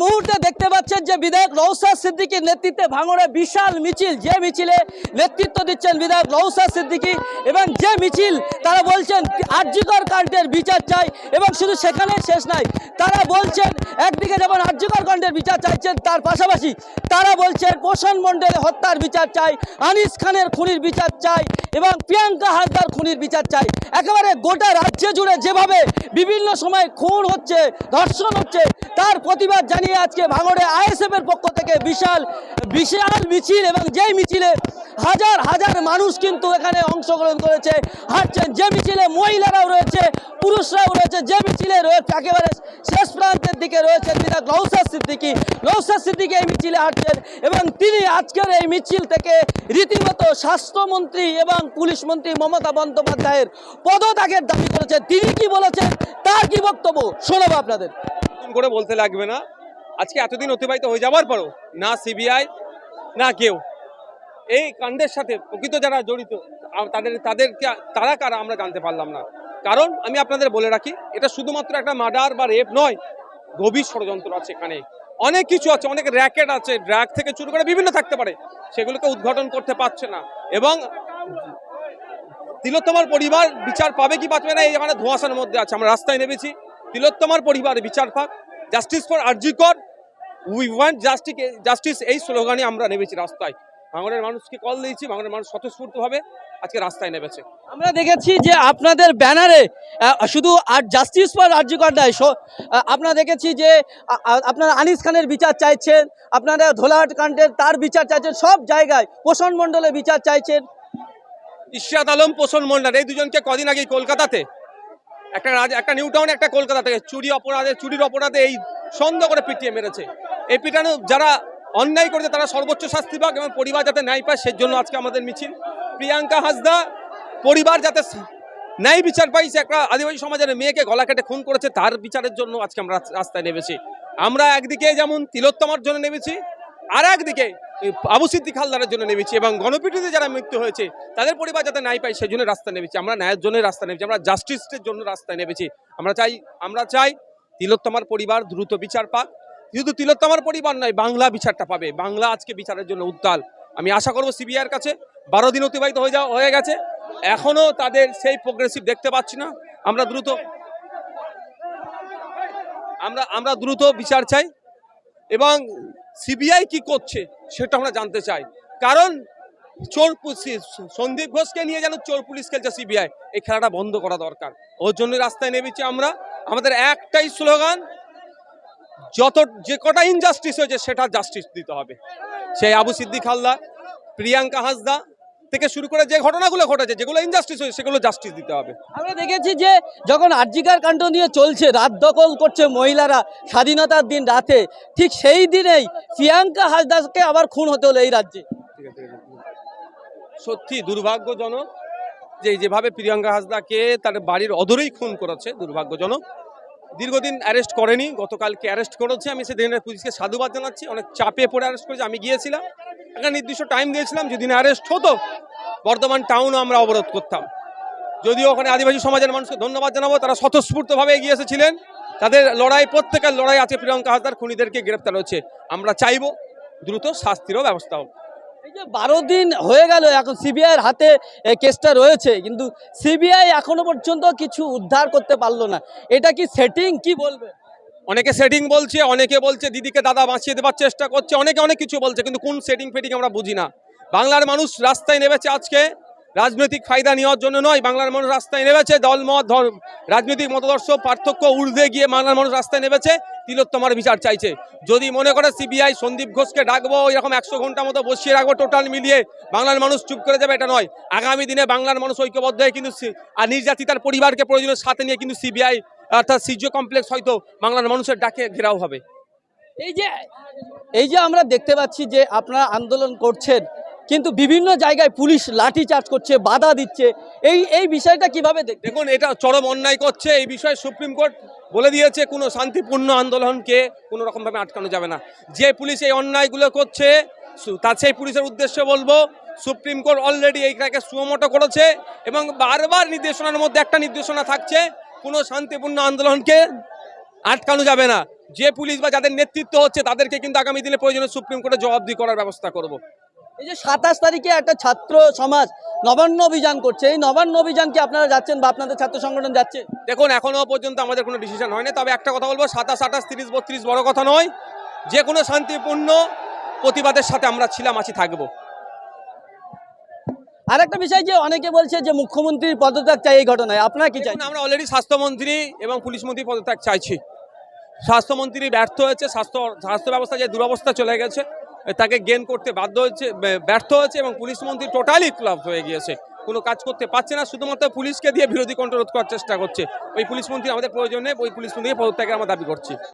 মুহূর্তে দেখতে পাচ্ছেন যে বিধায়ক নৌসাদ সিদ্দিকীর নেতৃত্বে ভাঙড়ে বিশাল মিছিল, যে মিছিলে নেতৃত্ব দিচ্ছেন বিধায়ক নৌসাদ সিদ্দিকী এবং যে মিছিল তারা বলছেন আর্যিকর কাণ্ডের বিচার চাই এবং শুধু সেখানে শেষ নাই, তারা বলছেন একদিকে যেমন আর্যিকর কাণ্ডের বিচার চাইছেন তার পাশাপাশি তারা বলছেন পোষণ মণ্ডলে হত্যার বিচার চাই, আনিস খানের খুনির বিচার চাই এবং প্রিয়াঙ্কা হালদার খুনির বিচার চাই। একেবারে গোটা রাজ্য জুড়ে যেভাবে বিভিন্ন সময় খুন হচ্ছে, ধর্ষণ হচ্ছে, তার প্রতিবাদ জানিয়ে আজকে ভাঙড়ে আইএসএফ এর পক্ষ থেকে বিশাল বিশাল মিছিল এবং যেই মিছিলে হাজার হাজার মানুষ কিন্তু এখানে অংশগ্রহণ করেছে, হাঁটছেন। যে মিছিলে মহিলারাও রয়েছে, পুরুষরাও রয়েছে, যে মিছিলে রয়েছে, একেবারে শেষ প্রান্তের দিকে রয়েছে বিধায়ক নৌসাদ সিদ্দিকী। নৌসাদ সিদ্দিকী এই মিছিলে হাঁটছেন এবং তিনি আজকের এই মিছিল থেকে রীতিমতো স্বাস্থ্যমন্ত্রী এবং পুলিশ মন্ত্রী মমতা বন্দ্যোপাধ্যায়ের পদত্যাগের দাবি করেছেন। তিনি কি বলেছেন, তার কি বক্তব্য? শোনাবো আপনাদের। করে বলতে লাগবে না। আজকে এতদিন অতিবাহিত হয়ে যাওয়ার পরও না সিবিআই, না কেউ। এই কাণ্ডের সাথে প্রকৃত যারা জড়িত তাদের, তাদেরকে, তারা কারা আমরা জানতে পারলাম না। কারণ আমি আপনাদের বলে রাখি, এটা শুধুমাত্র একটা মার্ডার বা রেপ নয়, গভীর ষড়যন্ত্র আছে এখানে। অনেক কিছু আছে, অনেক র্যাকেট আছে, ড্রাগ থেকে শুরু করে বিভিন্ন থাকতে পারে, সেগুলোকে উদ্ঘাটন করতে পারছে না। এবং তিলোত্তমার পরিবার বিচার পাবে কি পাবে না, এই মানে ধোঁয়াশার মধ্যে আছে, আমরা রাস্তায় নেমেছি। তিলোত্তমার পরিবার বিচার পাক justice for RG Kar we want justice justice এই স্লোগানে আমরা নেমেছি রাস্তায়। ভাঙনের মানুষকে কল দিয়েছি ভাঙনের মানুষ স্বতঃস্ফূর্তভাবে আজকে রাস্তায় নেমেছে। আমরা দেখেছি যে আপনাদের ব্যানারে শুধু আর জাস্টিস ফর রাজ্যকর নয় আপনারা দেখেছি যে আপনারা আনিস খানের বিচার চাইছেন আপনারা ধোলাহাট কাণ্ডের তার বিচার চাইছেন সব জায়গায় পোষণ মণ্ডলে বিচার চাইছেন। ইশরাত আলম পোষণ মন্ডল এই দুজনকে কদিন আগে কলকাতাতে? একটা রাজ একটা নিউ টাউন একটা কলকাতা থেকে। চুরি অপরাধে চুরির অপরাধে এই সন্দেহ করে পিটিয়ে মেরেছে। এই পিটানো যারা অন্যায় করেছে, তারা সর্বোচ্চ শাস্তি পাক এবং পরিবার যাতে ন্যায় পায়, সেই জন্য আজকে আমাদের মিছিল। প্রিয়াঙ্কা হাসদা, পরিবার যাতে ন্যায় বিচার পাইছে একটা আদিবাসী সমাজের মেয়েকে গলা কেটে খুন করেছে, তার বিচারের জন্য আজকে আমরা রাস্তায় নেমেছি। আমরা একদিকে যেমন তিলোত্তমার জন্য নেমেছি আর একদিকে আবু সিদ্দিক হালদারের জন্য নেমেছি এবং গণপিটুতে যারা মৃত্যু হয়েছে, তাদের পরিবার যাতে ন্যায় পায় সেই জন্য রাস্তা নেমেছি। আমরা ন্যায়ের জন্য রাস্তা নেমেছি, আমরা জাস্টিসের জন্য রাস্তায় নেমেছি। আমরা চাই আমরা চাই তিলোত্তমার পরিবার দ্রুত বিচার পাক। শুধু তিলোত্তমার পরিবার নয়, বাংলা বিচারটা পাবে। বাংলা আজকে বিচারের জন্য উত্তাল। আমি আশা করব সিবিআইয়ের কাছে বারো দিন অতিবাহিত হয়ে যাওয়া, হয়ে গেছে। এখনও তাদের সেই প্রোগ্রেসিভ দেখতে পাচ্ছি না। আমরা দ্রুত, আমরা আমরা দ্রুত বিচার চাই এবং সিবিআই কি করছে সেটা আমরা জানতে চাই। কারণ চোর সন্দীপ ঘোষকে নিয়ে যেন চোর পুলিশ খেলছে সিবিআই, এই খেলাটা বন্ধ করা দরকার। ওর জন্য রাস্তায় নেমেছি আমরা। আমাদের একটাই স্লোগান, যত, যে কটা ইনজাস্টিস হয়েছে সেটা জাস্টিস দিতে হবে। সেই আবু সিদ্দিক হালদা প্রিয়াঙ্কা হাসদা থেকে শুরু করে যে ঘটনাগুলো ঘটেছে যেগুলো ইনজাস্টিস হয়েছে সেগুলো জাস্টিস দিতে হবে। আমরা দেখেছি যে যখন আর্জিকার কাণ্ড নিয়ে চলছে রাত দখল করছে মহিলারা স্বাধীনতার দিন রাতে ঠিক সেই দিনেই প্রিয়াঙ্কা হাসদাসকে আবার খুন হতে হলো এই রাজ্যে। সত্যি দুর্ভাগ্যজনক যে যেভাবে প্রিয়াঙ্কা হাসদাকে তার বাড়ির অদূরেই খুন করেছে দুর্ভাগ্যজনক। দীর্ঘদিন অ্যারেস্ট করেনি, গতকালকে অ্যারেস্ট করেছে। আমি সেদিনের পুলিশকে সাধুবাদ জানাচ্ছি, অনেক চাপে পড়ে অ্যারেস্ট করেছে। আমি গিয়েছিলাম, একটা নির্দিষ্ট টাইম দিয়েছিলাম, যেদিন অ্যারেস্ট হতো, বর্ধমান টাউনও আমরা অবরোধ করতাম। যদিও ওখানে আদিবাসী সমাজের মানুষকে ধন্যবাদ জানাব, তারা স্বতঃস্ফূর্তভাবে এগিয়ে এসেছিলেন। তাদের লড়াই, প্রত্যেকের লড়াই আছে প্রিয়ঙ্কা হাসদার খুনিদেরকে গ্রেপ্তার হচ্ছে আমরা চাইব দ্রুত শাস্তিরও ব্যবস্থা হোক। বারো দিন হয়ে গেল, এখন সিবিআইয়ের হাতে কেসটা রয়েছে, কিন্তু সিবিআই এখনও পর্যন্ত কিছু উদ্ধার করতে পারল না। এটা কি সেটিং কি বলবে? অনেকে সেটিং বলছে, অনেকে বলছে দিদিকে দাদা বাঁচিয়ে দেওয়ার চেষ্টা করছে, অনেকে অনেক কিছু বলছে, কিন্তু কোন সেটিং ফেটিং আমরা বুঝি না। বাংলার মানুষ রাস্তায় নেমেছে আজকে, রাজনৈতিক ফায়দা নেওয়ার জন্য নয়, বাংলার মানুষ রাস্তায় নেমেছে দলমত ধর্ম, রাজনৈতিক মতাদর্শ, পার্থক্য ঊর্ধ্বে গিয়ে বাংলার মানুষ রাস্তায় নেমেছে। তিলোত্তমার বিচার চাইছে। যদি মনে করে সিবিআই সন্দীপ ঘোষকে ডাকবো, এরকম একশো ঘণ্টা মতো বসিয়ে রাখব, টোটাল মিলিয়ে, বাংলার মানুষ চুপ করে যাবে, এটা নয়। আগামী দিনে বাংলার মানুষ ঐক্যবদ্ধ হয়ে কিন্তু আর নির্যাতিতার পরিবারকে প্রয়োজনের সাথে নিয়ে কিন্তু সিবিআই, অর্থাৎ সিজিও কমপ্লেক্স হয়তো বাংলার মানুষের ডাকে ঘেরাও হবে। এই যে এই যে আমরা দেখতে পাচ্ছি যে আপনারা আন্দোলন করছেন কিন্তু বিভিন্ন জায়গায় পুলিশ লাঠি চার্জ করছে, বাধা দিচ্ছে। এই এই বিষয়টা কীভাবে দেখ দেখুন, এটা চরম অন্যায় করছে। এই বিষয়ে সুপ্রিম কোর্ট বলে দিয়েছে, কোনো শান্তিপূর্ণ আন্দোলনকে কোনো রকমভাবে আটকানো যাবে না। যে পুলিশ এই অন্যায়গুলো করছে তার সেই পুলিশের উদ্দেশ্যে বলব, সুপ্রিম কোর্ট অলরেডি এইটাকে সুমোটো করেছে এবং বারবার নির্দেশনার মধ্যে একটা নির্দেশনা থাকছে, কোনো শান্তিপূর্ণ আন্দোলনকে আটকানো যাবে না। যে পুলিশ বা যাদের নেতৃত্ব হচ্ছে, তাদেরকে কিন্তু আগামী দিনে প্রয়োজনে সুপ্রিম কোর্টে জবাবদি করার ব্যবস্থা করব। এই যে সাতাশ তারিখে একটা ছাত্র সমাজ নবান্ন অভিযান করছে এই নবান্ন অভিযান কি আপনারা যাচ্ছেন বা আপনাদের ছাত্র সংগঠন যাচ্ছে? দেখুন এখনও পর্যন্ত আমাদের কোনো ডিসিশন হয়নি তবে একটা কথা বলব সাতাশ আঠাশ তিরিশ বত্রিশ বড় কথা নয় যে কোনো শান্তিপূর্ণ প্রতিবাদের সাথে আমরা ছিলাম আছি থাকব। আর একটা বিষয় যে অনেকে বলছে যে মুখ্যমন্ত্রীর পদত্যাগ চাই এই ঘটনায় আপনারা কি চাই আমরা অলরেডি স্বাস্থ্যমন্ত্রী এবং পুলিশ মন্ত্রী পদত্যাগ চাইছি। স্বাস্থ্যমন্ত্রী ব্যর্থ হয়েছে স্বাস্থ্য স্বাস্থ্য ব্যবস্থা যে দুরবস্থা চলে গেছে তাকে গেন করতে বাধ্য হয়েছে ব্যর্থ হয়েছে এবং পুলিশ মন্ত্রী টোটালি ক্লাব হয়ে গিয়েছে। কোনো কাজ করতে পারছে না, শুধুমাত্র পুলিশকে দিয়ে বিরোধী কণ্ঠ রোধ করার চেষ্টা করছে। ওই পুলিশ মন্ত্রী আমাদের প্রয়োজন, ওই পুলিশ মন্ত্রী পদত্যাগের আমরা দাবি করছি।